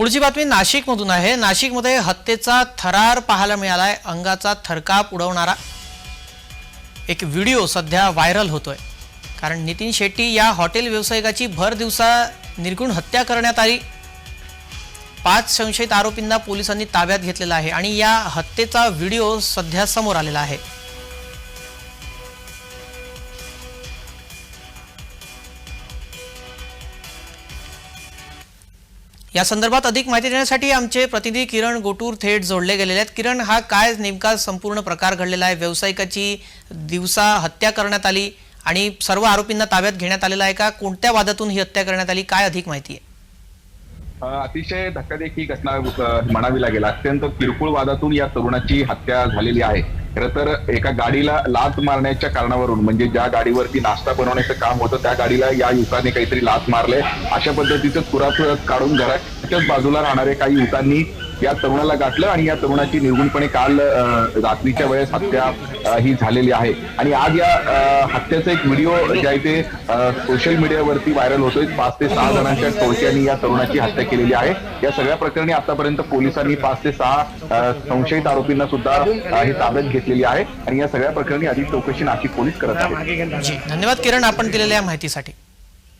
पुढची बातमी नाशिकमधून आहे. नाशिकमध्ये हत्येचा थरार पाहायला मिळालाय. अंगाचा थरकाप उडवणारा एक व्हिडिओ सध्या व्हायरल होतोय. कारण नितीन शेट्टी या हॉटेल व्यावसायिकाची भर दिवसा निर्गुण हत्या करण्यात आली. पाच संशयित आरोपींना पोलिसांनी ताब्यात घेतलेला आहे आणि या हत्येचा व्हिडिओ सध्या समोर आलेला आहे. या संदर्भात अधिक माहिती देण्यासाठी आमचे प्रतिनिधी किरण गोटूर थेट जोडले गेलेले आहेत. किरण हा काय नेमका संपूर्ण प्रकार घडलेला आहे? व्यावसायिकाची दिवसा हत्या करण्यात आली आणि सर्व आरोपींना ताब्यात घेण्यात आलेला आहे का? कोणत्या वादातून ही हत्या करण्यात आली? काय अधिक माहिती आहे? अतिशय धक्कादायक ही घटना म्हणावी लागेल. अत्यंत किरकोळ वादातून या तरुणाची हत्या झालेली आहे. खरं तर एका गाडीला लात मारण्याच्या कारणावरून म्हणजे ज्या गाडीवरती नाश्ता बनवण्याचं काम होतं त्या गाडीला या युवकाने काहीतरी लात मारले अशा पद्धतीचं पुरात काढून घराच्याच बाजूला राहणारे काही युवकांनी या तरुणाला गाठलं आणि या तरुणाची निर्गुणपणे काल रात्रीच्या वेळेस हत्या ही झालेली आहे. आणि आज या हत्याचा हत्येचा एक व्हिडिओ ज्या इथे सोशल मीडियावरती व्हायरल होतोय पाच ते सहा जणांच्या टोळक्यांनी या तरुणाची हत्या केलेली आहे. या सगळ्या प्रकरणी आतापर्यंत पोलिसांनी पाच ते सहा संशयित आरोपींना सुद्धा हे ताब्यात घेतलेली आहे. आणि या सगळ्या प्रकरणी अधिक चौकशी नाशिक पोलीस करत आहेत. धन्यवाद किरण आपण दिलेल्या माहितीसाठी.